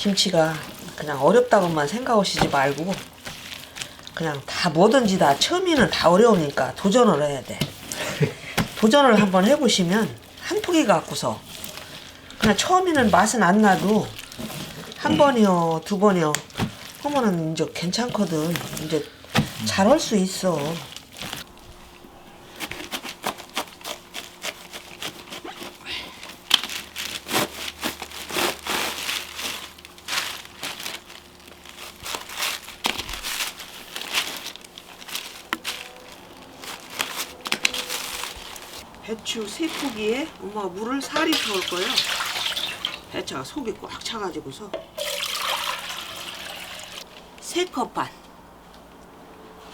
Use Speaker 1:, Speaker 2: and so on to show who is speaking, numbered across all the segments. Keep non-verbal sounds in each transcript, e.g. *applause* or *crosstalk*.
Speaker 1: 김치가 그냥 어렵다고만 생각하시지 말고 그냥 다 뭐든지 다 처음에는 다 어려우니까 도전을 해야 돼. *laughs* 도전을 한번 해보시면 한 포기 갖고서 그냥 처음에는 맛은 안 나도 한 번이요 두 번이요 하면은 이제 괜찮거든. 이제 잘할 수 있어. 배추 세 포기에 엄마가 물을 4리터 넣을 거예요. 배추가 속이 꽉 차가지고서 세컵 반.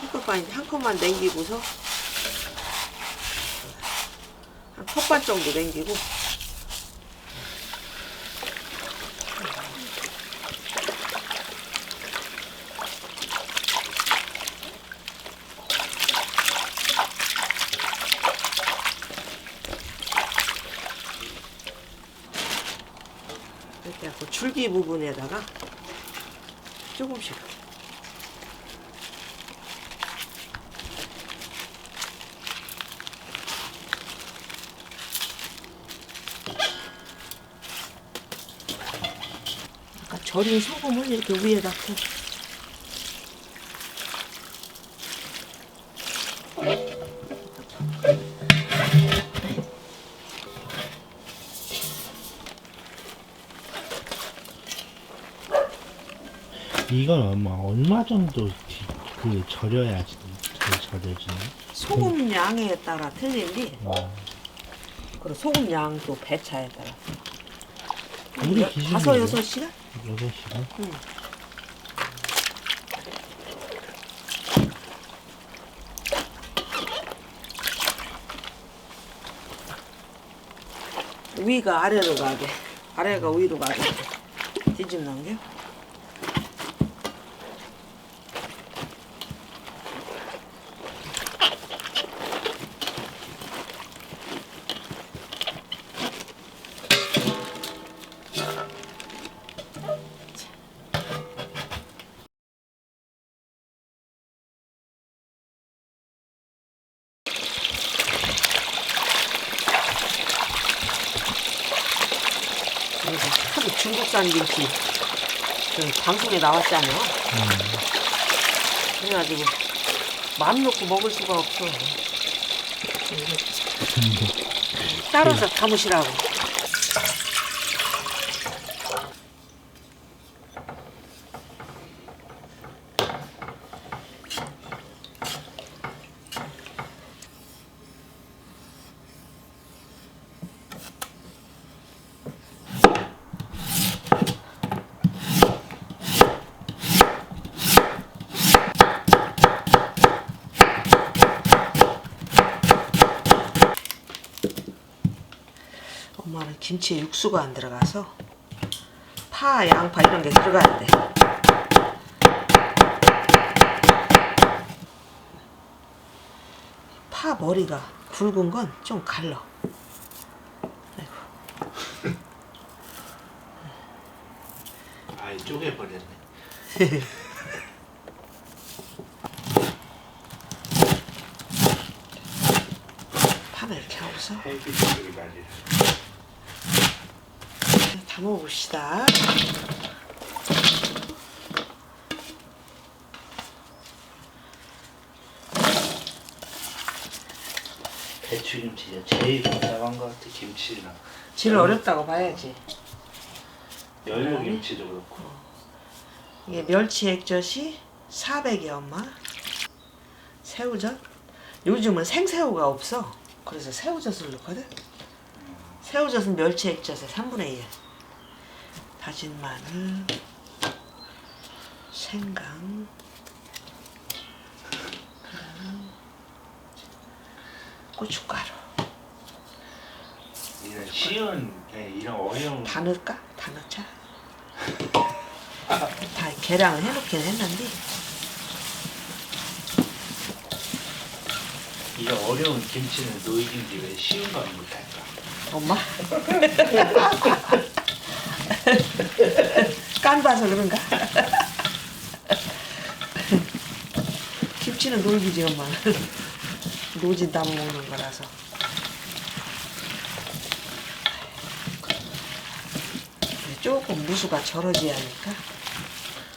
Speaker 1: 세컵 반인데 한 컵만 냉기고서 한 컵 반 정도 냉기고 하고 줄기 부분에다가 조금씩. 아까 절인 소금을 이렇게 위에다 부
Speaker 2: 이건 얼마 얼마 정도 디- 그 절여야지 잘 절여지네.
Speaker 1: 소금 양에 따라 틀린디
Speaker 2: 어.
Speaker 1: 그리고 소금 양도 배차에 따라
Speaker 2: 우리
Speaker 1: 여-
Speaker 2: 기준으로
Speaker 1: 다섯 여섯 시간
Speaker 2: 여섯 시간.
Speaker 1: 응. 위가 아래로 가게 아래가 위로 가게 뒤집는 게 그래서 중국산 김치 그 방송에 나왔잖아요. 그래가지고 마음 놓고 먹을 수가 없어. 따로서 담으시라고. 김치에 육수가 안 들어가서 파, 양파 이런 게 들어가야 돼. 파 머리가 굵은 건 좀 갈러. 아이고.
Speaker 2: 아이 쪼개 버렸네. *laughs*
Speaker 1: 파를 이렇게 하고서. 담아봅시다.
Speaker 2: 배추김치가 제일 복잡한 것 같아 김치랑
Speaker 1: 제일 어렵다고 봐야지.
Speaker 2: 열무김치도 그렇고.
Speaker 1: 이게 멸치 액젓이 400이 엄마. 새우젓. 요즘은 생새우가 없어. 그래서 새우젓을 넣거든. 새우젓은 멸치 액젓의 3분의 1. 다진 마늘, 생강, 고춧가루.
Speaker 2: 이런 쉬운 예, 이런 어려운
Speaker 1: 다 넣을까? 다 넣자. *laughs* 다 계량을 해놓긴 했는데
Speaker 2: 이런 어려운 김치는 노이김치가 쉬운 거 못할까?
Speaker 1: 엄마 *laughs* 깐 봐서 그런가? 김치는 놀기지 엄마. 노지 담아 먹는 거라서. 조금 무수가 절어져야 하니까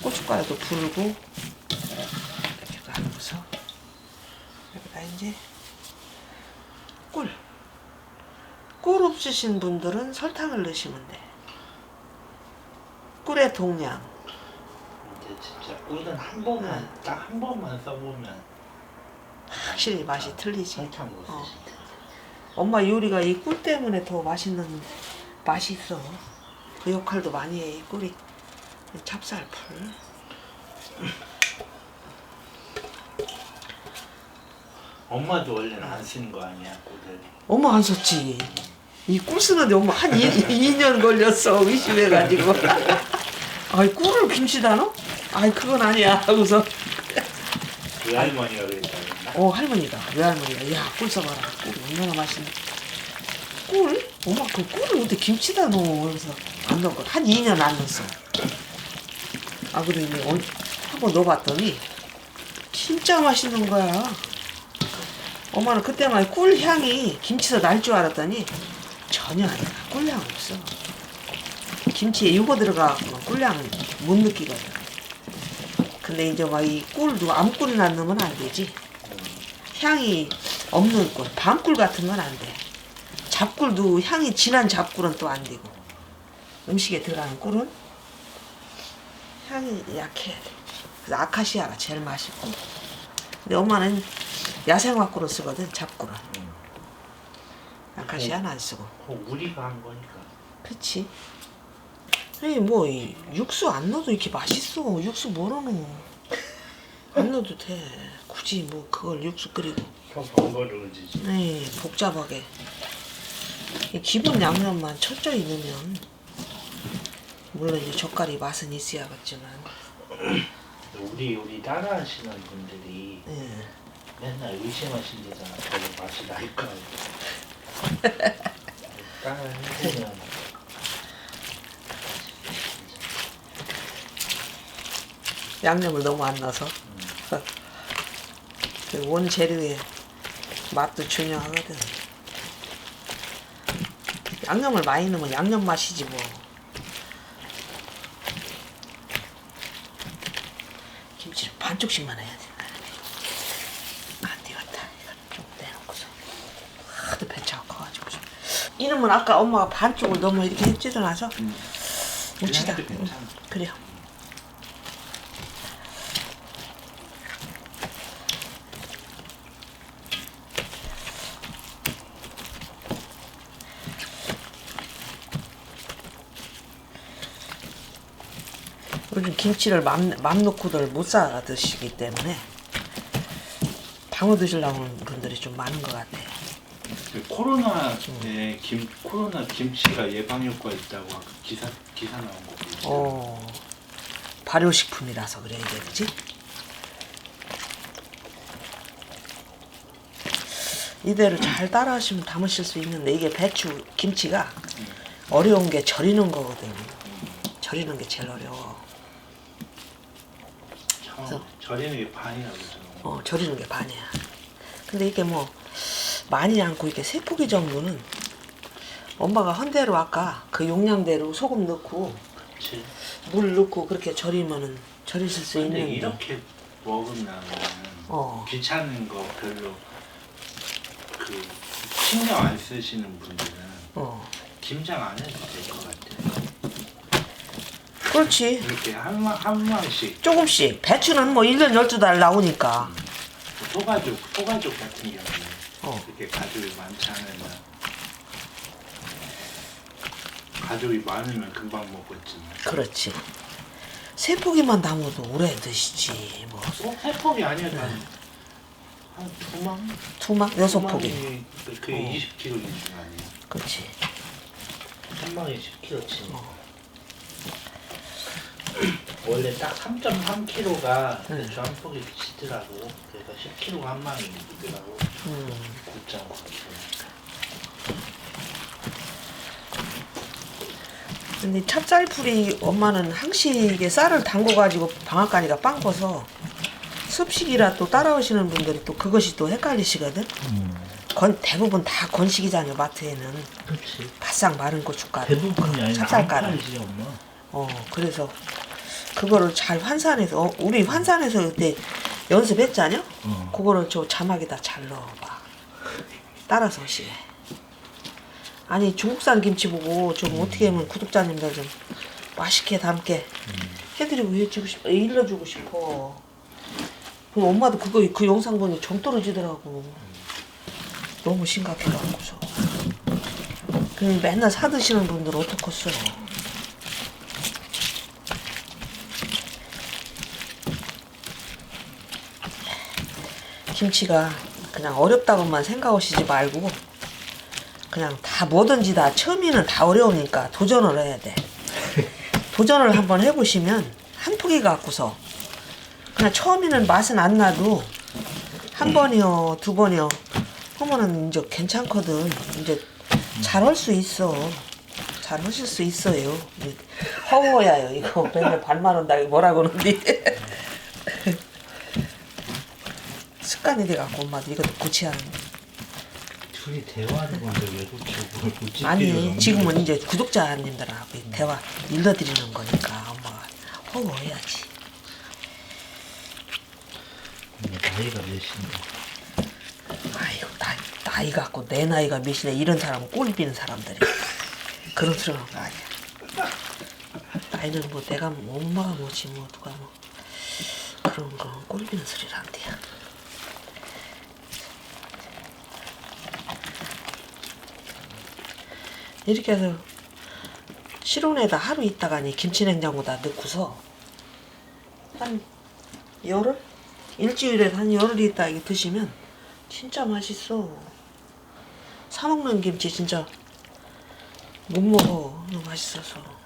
Speaker 1: 고춧가루도 부르고 이렇게 하면서 여기다 이제 꿀. 꿀 없으신 분들은 설탕을 넣으시면 돼. 꿀의 동량.
Speaker 2: 근데 진짜 꿀은 한 번만 딱 한 번만 써보면
Speaker 1: 확실히 맛이 틀리지.
Speaker 2: 설탕 못
Speaker 1: 어.
Speaker 2: 텐데.
Speaker 1: 엄마 요리가 이 꿀 때문에 더 맛있는 맛이 있어. 그 역할도 많이 해, 이 꿀이. 이 찹쌀풀.
Speaker 2: 엄마도 원래는 안 쓰는 거 아니야 꿀을.
Speaker 1: 엄마 안 썼지. 이 꿀 쓰는데 엄마 한 2, 년 걸렸어. 의심해가지고. *laughs* 아이, 꿀을 김치다 넣어? 아이, 그건 아니야. 하고서.
Speaker 2: 외할머니가 그랬다?
Speaker 1: 어, 할머니가. 외할머니가. 야, 꿀 써봐라. 꿀 얼마나 맛있네. 꿀? 엄마, 그 꿀을 어떻게 김치다 넣어. 그래서 안 거. 한 2년 안 넣었어. 아, 그러니, 어, 한번 넣어봤더니, 진짜 맛있는 거야. 엄마는 그때만 꿀 향이 김치에서 날 줄 알았더니, 전혀 아니야. 꿀향 없어. 김치에 이거 들어가고 꿀향은 못 느끼거든. 근데 이제 막 이 꿀도 아무 꿀이나 넣으면 안 되지. 향이 없는 꿀, 밤꿀 같은 건 안 돼. 잡꿀도 향이 진한 잡꿀은 또 안 되고. 음식에 들어가는 꿀은 향이 약해. 그래서 아카시아가 제일 맛있고. 근데 엄마는 야생화 꿀을 쓰거든, 잡꿀은. 아카시아는 안 쓰고.
Speaker 2: 어, 우리가 한 거니까.
Speaker 1: 그치? 아니 뭐 이 육수 안 넣어도 이렇게 맛있어. 육수 뭐로 넣어? 안 넣어도 돼. 굳이 뭐 그걸 육수 끓이고. 네, 복잡하게. 이 기본 양념만 철저히 넣으면 물론 이제 젓갈이 맛은 있어야겠지만
Speaker 2: 우리 요리 따라 하시는 분들이
Speaker 1: 예.
Speaker 2: 맨날 의심하신대잖아. 저거 맛이 날까? 따라 해보면
Speaker 1: 양념을 너무 안 넣어서 *laughs* 그 원재료의 맛도 중요하거든. 양념을 많이 넣으면 양념 맛이지 뭐. 김치를 반쪽씩만 해야 돼. 안 되겠다. 이거 좀 내놓고서 하도 배차가 커가지고 좀. 이놈은 아까 엄마가 반쪽을 너무 이렇게 했지도 나서 묻히다. 응, 그래요. 요즘 김치를 맘, 맘 놓고들 못사 드시기 때문에 방어 드시려고 하는 분들이 좀 많은 것 같아요.
Speaker 2: 그 코로나 때 김, 코로나 김치가 예방 효과 있다고 아까 기사 기사 나온 거 보고
Speaker 1: 어, 발효식품이라서 그래야 되지? 이대로 잘 따라하시면 담으실 수 있는데 이게 배추 김치가 어려운 게 절이는 거거든. 절이는 게 제일 어려워.
Speaker 2: 저, 절이는 게 반이라고 그러잖아.
Speaker 1: 어, 절이는 게 반이야. 근데 이게 뭐 많이 않고 이렇게 세 포기 정도는 엄마가 한 대로 아까 그 용량대로 소금 넣고
Speaker 2: 그치?
Speaker 1: 물 넣고 그렇게 절이면은 절이실 수
Speaker 2: 근데
Speaker 1: 있는데
Speaker 2: 이렇게 먹으면
Speaker 1: 어.
Speaker 2: 귀찮은 거 별로 그 신경 안 쓰시는 분들은
Speaker 1: 어
Speaker 2: 김장 안 해도 될 것 같아요.
Speaker 1: 그렇지.
Speaker 2: 이렇게 한, 마- 한 망씩.
Speaker 1: 조금씩. 배추는 뭐 1년 12달 나오니까.
Speaker 2: 소가죽, 소가죽 같은 경우는
Speaker 1: 어.
Speaker 2: 이렇게 가족이 많지 않으면 가족이 많으면 금방 먹겠지만
Speaker 1: 그렇지. 세 포기만 담아도 오래 드시지 뭐.
Speaker 2: 꼭 세폭이 아니어도 한, 한 두망?
Speaker 1: 투막 여섯 포기. 어.
Speaker 2: 20kg 기준 아니에요?
Speaker 1: 그렇지.
Speaker 2: 한 망에 10kg치 원래 딱 3.3kg가
Speaker 1: 응.
Speaker 2: 배추 한 폭이 치더라고 그래서 10kg가 한 망이 되더라고
Speaker 1: 음.
Speaker 2: 9.9kg
Speaker 1: 근데 찹쌀풀이 엄마는 항식에 쌀을 담궈가지고 방앗간이가 빵궈서 습식이라 또 따라오시는 분들이 또 그것이 또 헷갈리시거든.
Speaker 3: 음,
Speaker 1: 건 대부분 다 건식이잖아요 마트에는
Speaker 3: 그렇지.
Speaker 1: 바싹 마른 고춧가루,
Speaker 3: 대부분이 아니라
Speaker 1: 찹쌀가루.
Speaker 3: 안 엄마.
Speaker 1: 어 그래서 그거를 잘 환산해서 어, 우리 환산해서 그때 연습했잖아요.
Speaker 3: 어.
Speaker 1: 그거를 저 자막에다 잘 넣어봐. 따라서 시해. 아니 중국산 김치 보고 좀 어떻게 하면 구독자님들 좀 맛있게 담게 해드리고 해주고 싶어 일러주고 싶어. 그 엄마도 그거 그 영상 보니 정 떨어지더라고. 너무 심각해갖고서. 그럼 맨날 사 드시는 분들 어떡했어? 김치가 그냥 어렵다고만 생각하시지 말고 그냥 다 뭐든지 다 처음에는 다 어려우니까 도전을 해야 돼. *laughs* 도전을 한번 해보시면 한 포기 갖고서 그냥 처음에는 맛은 안 나도 한 번이요 두 번이요 하면은 이제 괜찮거든. 이제 잘할 수 있어. 잘 하실 수 있어요. 허워야요 이거 맨날 발만 온다 이거 뭐라고 그러는데 *laughs* 습관이 돼갖고 엄마도 이것도 고치야 하는데
Speaker 3: 둘이 대화하는 건데 왜뭘 고칠
Speaker 1: 아니 지금은 이제 구독자님들하고 대화 일러드리는 거니까 엄마가 허워해야지.
Speaker 3: 없네. 나이가 몇인데.
Speaker 1: 아이고 나이, 나이 갖고 내 나이가 몇이냐 이런 사람은 꼴 비는 사람들이. 그런 소리 하는 거 아니야. 나이는 뭐 내가 뭐 엄마가 뭐지 뭐 누가 뭐 그런 거꼴 비는 소리란대요 이렇게 해서 실온에다 하루 있다가니 김치냉장고다 넣고서 한 열흘? 일주일에 한 열흘 있다 이게 드시면 진짜 맛있어. 사 먹는 김치 진짜 못 먹어. 너무 맛있어서.